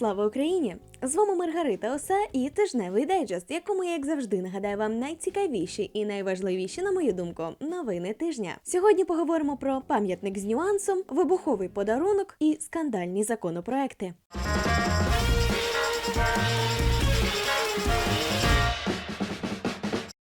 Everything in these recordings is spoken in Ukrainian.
Слава Україні! З вами Маргарита Оса і тижневий дайджест, якому я, як завжди, нагадаю вам найцікавіші і найважливіші, на мою думку, новини тижня. Сьогодні поговоримо про пам'ятник з нюансом, вибуховий подарунок і скандальні законопроекти.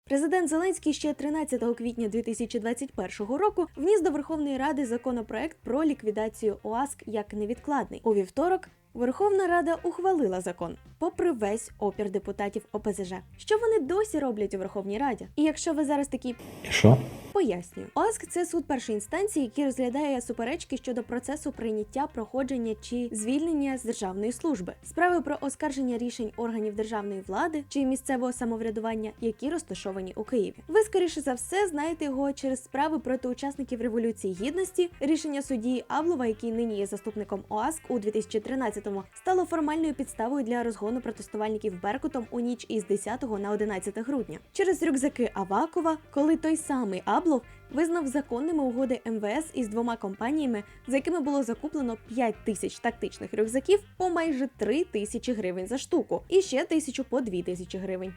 Президент Зеленський ще 13 квітня 2021 року вніс до Верховної Ради законопроект про ліквідацію ОАСК як невідкладний. У вівторок Верховна Рада ухвалила закон, попри весь опір депутатів ОПЗЖ. Що вони досі роблять у Верховній Раді? І якщо ви зараз такі що? Пояснюю, ОАСК це суд першої інстанції, який розглядає суперечки щодо процесу прийняття, проходження чи звільнення з державної служби, справи про оскарження рішень органів державної влади чи місцевого самоврядування, які розташовані у Києві. Ви скоріше за все знаєте його через справи проти учасників революції гідності. Рішення судді Аблова, який нині є заступником ОАСК у 2013-му, стало формальною підставою для розгону протестувальників Беркутом у ніч із 10 на 11 грудня. Через рюкзаки Авакова, коли той самий Аблов визнав законними угоди МВС із двома компаніями, за якими було закуплено 5 тисяч тактичних рюкзаків по майже 3 тисячі гривень за штуку, і ще тисячу по 2 тисячі гривень.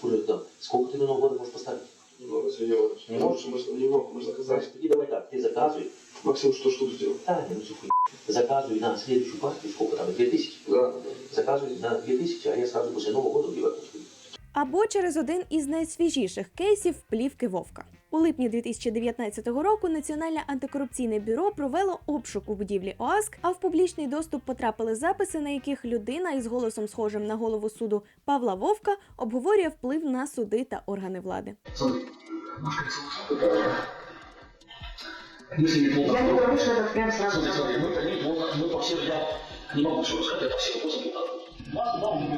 Куда да. Сколько ты на Новый год можешь поставить? Немного, Сергей Иванович. Не можешь? Можно, немного, можно Значит, заказать. тоді давай так, ты заказывай. Максим, что штук сделал? Да, не ну хуй. Заказывай на следующую партию, сколько там, 2000? Да, да. Заказывай на 2000, а я сразу после Нового года в Ливерпуль. Або через один із найсвіжіших кейсів плівки Вовка. У липні 2019 року Національне антикорупційне бюро провело обшук у будівлі ОАСК, а в публічний доступ потрапили записи, на яких людина із голосом схожим на голову суду Павла Вовка обговорює вплив на суди та органи влади. Смотри, ножка Если неплохо. Я не говорю, что это прям сразу. Смотри, смотри, мы, мы, плохо, мы по всем, я не могу все рассказать, я по всем вопросам плохо.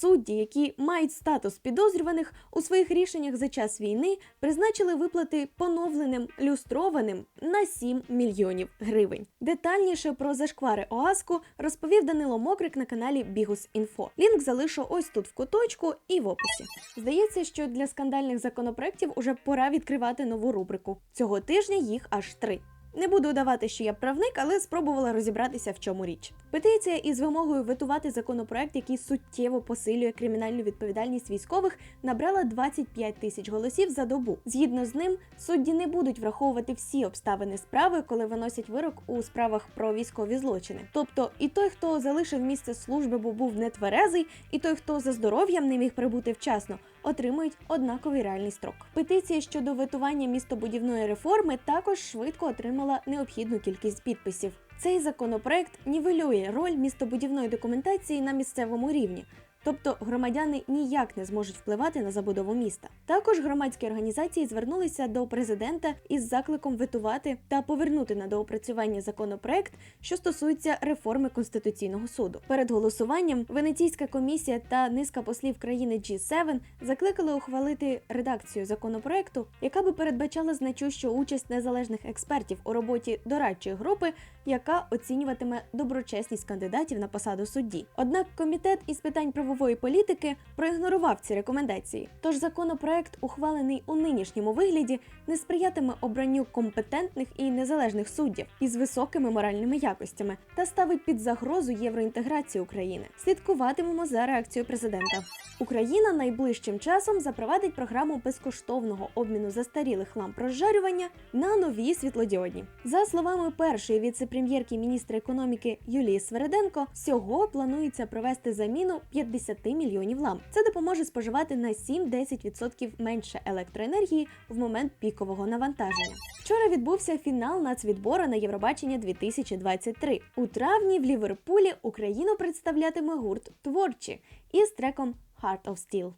Судді, які мають статус підозрюваних, у своїх рішеннях за час війни призначили виплати поновленим люстрованим на 7 мільйонів гривень. Детальніше про зашквари ОАСКу розповів Данило Мокрик на каналі Бігус Інфо. Лінк залишу ось тут в куточку і в описі. Здається, що для скандальних законопроєктів уже пора відкривати нову рубрику. Цього тижня їх аж три. Не буду давати, що я правник, але спробувала розібратися, в чому річ. Петиція із вимогою ветувати законопроект, який суттєво посилює кримінальну відповідальність військових, набрала 25 тисяч голосів за добу. Згідно з ним, судді не будуть враховувати всі обставини справи, коли виносять вирок у справах про військові злочини. Тобто, і той, хто залишив місце служби, бо був нетверезий, і той, хто за здоров'ям не міг прибути вчасно, отримують однаковий реальний строк. Петиція щодо ветування містобудівної реформи також швидко отримала необхідну кількість підписів. Цей законопроект нівелює роль містобудівної документації на місцевому рівні. Тобто громадяни ніяк не зможуть впливати на забудову міста. Також громадські організації звернулися до президента із закликом ветувати та повернути на доопрацювання законопроект, що стосується реформи конституційного суду. Перед голосуванням Венеційська комісія та низка послів країни G7 закликали ухвалити редакцію законопроекту, яка би передбачала значущу участь незалежних експертів у роботі дорадчої групи, яка оцінюватиме доброчесність кандидатів на посаду судді. Однак комітет із питань правової політики проігнорував ці рекомендації. Тож законопроект, ухвалений у нинішньому вигляді, не сприятиме обранню компетентних і незалежних суддів із високими моральними якостями та ставить під загрозу євроінтеграцію України. Слідкуватимемо за реакцією президента. Україна найближчим часом запровадить програму безкоштовного обміну застарілих ламп розжарювання на нові світлодіодні. За словами першої віце-прем'єрки міністра економіки Юлії Свереденко, всього планується провести заміну 50 мільйонів ламп. Це допоможе споживати на 7-10% менше електроенергії в момент пікового навантаження. Вчора відбувся фінал нацвідбору на Євробачення 2023. У травні в Ліверпулі Україну представлятиме гурт творчі із треком Heart of Steel.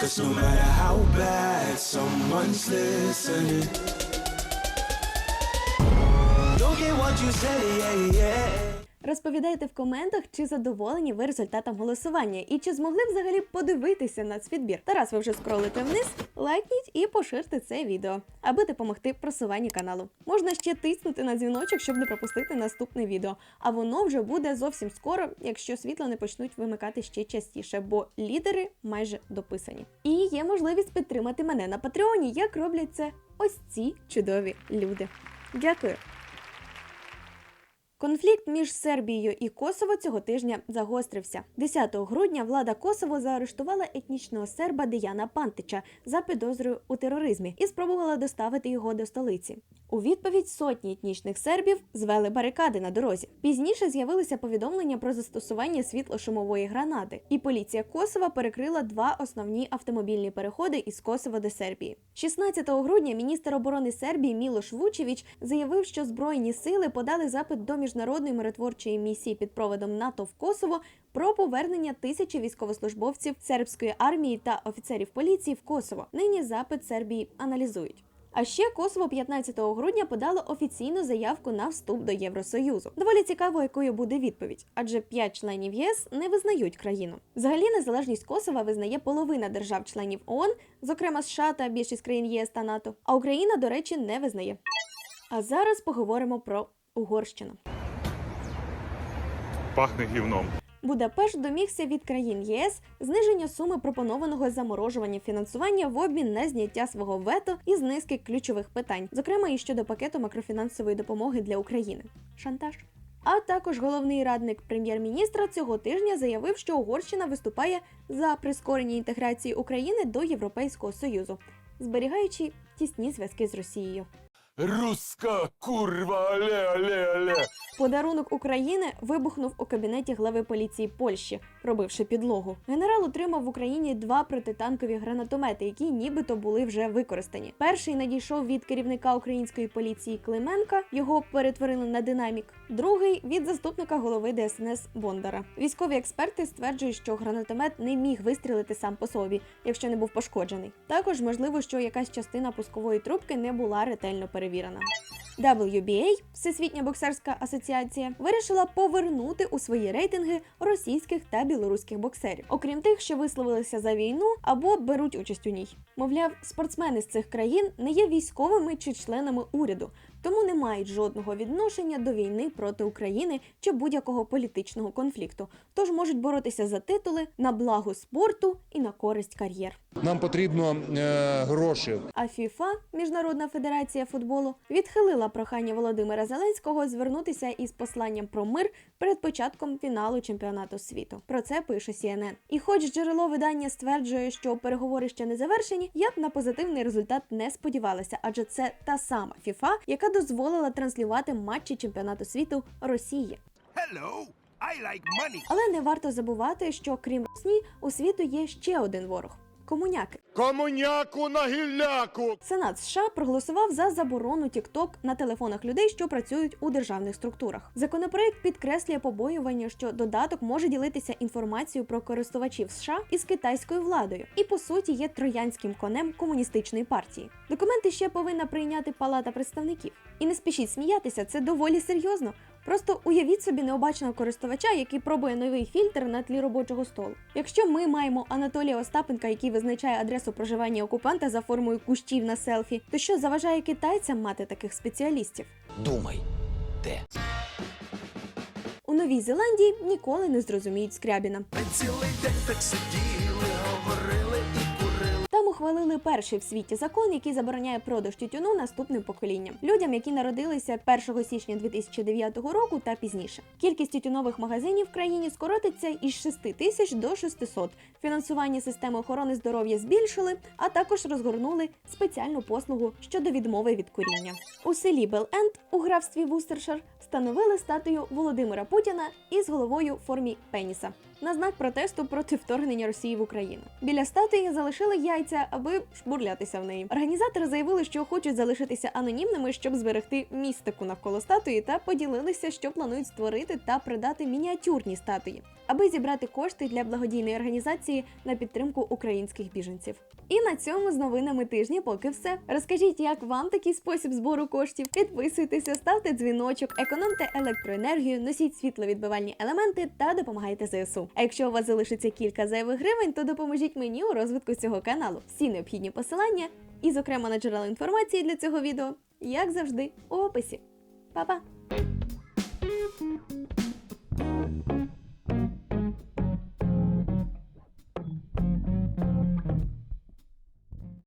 Cause no matter how bad someone's listening, don't get what you say, yeah, yeah. Розповідайте в коментах, чи задоволені ви результатом голосування і чи змогли взагалі подивитися на свідбір. Тарас, ви вже скролите вниз, лайкніть і поширте це відео, аби допомогти просуванню каналу. Можна ще тиснути на дзвіночок, щоб не пропустити наступне відео. А воно вже буде зовсім скоро, якщо світло не почнуть вимикати ще частіше, бо лідери майже дописані. І є можливість підтримати мене на Патреоні, як роблять це ось ці чудові люди. Дякую. Конфлікт між Сербією і Косово цього тижня загострився. 10 грудня влада Косово заарештувала етнічного серба Деяна Пантича за підозрою у тероризмі і спробувала доставити його до столиці. У відповідь сотні етнічних сербів звели барикади на дорозі. Пізніше з'явилися повідомлення про застосування світло-шумової гранати, і поліція Косова перекрила два основні автомобільні переходи із Косова до Сербії. 16 грудня міністр оборони Сербії Мілош Вучевич заявив, що збройні сили подали запит до міжнародної миротворчої місії під проводом НАТО в Косово про повернення тисячі військовослужбовців сербської армії та офіцерів поліції в Косово. Нині запит Сербії аналізують. А ще Косово 15 грудня подало офіційну заявку на вступ до Євросоюзу. Доволі цікаво, якою буде відповідь, адже п'ять членів ЄС не визнають країну. Взагалі, незалежність Косова визнає половина держав-членів ООН, зокрема США та більшість країн ЄС та НАТО. А Україна, до речі, не визнає. А зараз поговоримо про Угорщину. Пахне гівном. Будапешт домігся від країн ЄС зниження суми пропонованого заморожування фінансування в обмін на зняття свого вето із низки ключових питань, зокрема і щодо пакету макрофінансової допомоги для України. Шантаж. А також головний радник прем'єр-міністра цього тижня заявив, що Угорщина виступає за прискорення інтеграції України до Європейського союзу, зберігаючи тісні зв'язки з Росією. Руска курва, але, але, але. Подарунок України вибухнув у кабінеті глави поліції Польщі, робивши підлогу. Генерал отримав в Україні два протитанкові гранатомети, які нібито були вже використані. Перший надійшов від керівника української поліції Клименка. Його перетворили на динамік. Другий від заступника голови ДСНС Бондара. Військові експерти стверджують, що гранатомет не міг вистрілити сам по собі, якщо не був пошкоджений. Також можливо, що якась частина пускової трубки не була ретельно перевірена. WBA, Всесвітня боксерська асоціація, вирішила повернути у свої рейтинги російських та білоруських боксерів, окрім тих, що висловилися за війну або беруть участь у ній. Мовляв, спортсмени з цих країн не є військовими чи членами уряду, тому не мають жодного відношення до війни проти України чи будь-якого політичного конфлікту, тож можуть боротися за титули на благо спорту і на користь кар'єр. Нам потрібно е, гроші. А ФІФА, Міжнародна федерація футболу, відхилила прохання Володимира Зеленського звернутися із посланням про мир перед початком фіналу чемпіонату світу. Про це пише CNN. І хоч джерело видання стверджує, що переговори ще не завершені, я б на позитивний результат не сподівалася, адже це та сама ФІФА, яка дозволила транслювати матчі чемпіонату світу Росії. Hello, I like money. Але не варто забувати, що крім Росії у світу є ще один ворог комуняки. Комуняку на гілляку. Сенат США проголосував за заборону TikTok на телефонах людей, що працюють у державних структурах. Законопроект підкреслює побоювання, що додаток може ділитися інформацією про користувачів США із китайською владою, і по суті є троянським конем комуністичної партії. Документи ще повинна прийняти Палата представників. І не спішіть сміятися, це доволі серйозно. Просто уявіть собі необачного користувача, який пробує новий фільтр на тлі робочого столу. Якщо ми маємо Анатолія Остапенка, який визначає адресу проживання окупанта за формою кущів на селфі, то що заважає китайцям мати таких спеціалістів? Думай, де? У Новій Зеландії ніколи не зрозуміють Скрябіна. Цілий день так курили. Там ухвалили перший в світі закон, який забороняє продаж тютюну наступним поколінням людям, які народилися 1 січня 2009 року та пізніше. Кількість тютюнових магазинів в країні скоротиться із 6 тисяч до 600. Фінансування системи охорони здоров'я збільшили, а також розгорнули спеціальну послугу щодо відмови від куріння. У селі Бел-Енд у графстві Вустершир встановили статую Володимира Путіна із головою в формі пеніса на знак протесту проти вторгнення Росії в Україну. Біля статуї залишили яйця, аби шбурлятися в неї. Організатори заявили, що хочуть залишитися анонімними, щоб зберегти містику навколо статуї, та поділилися, що планують створити та придати мініатюрні статуї, аби зібрати кошти для благодійної організації на підтримку українських біженців. І на цьому з новинами тижня поки все. Розкажіть, як вам такий спосіб збору коштів. Підписуйтеся, ставте дзвіночок, економте електроенергію, носіть світловідбивальні елементи та допомагайте ЗСУ. А якщо у вас залишиться кілька зайвих гривень, то допоможіть мені у розвитку цього каналу. Всі необхідні посилання, і, зокрема, на джерела інформації для цього відео, як завжди, у описі. Па-па!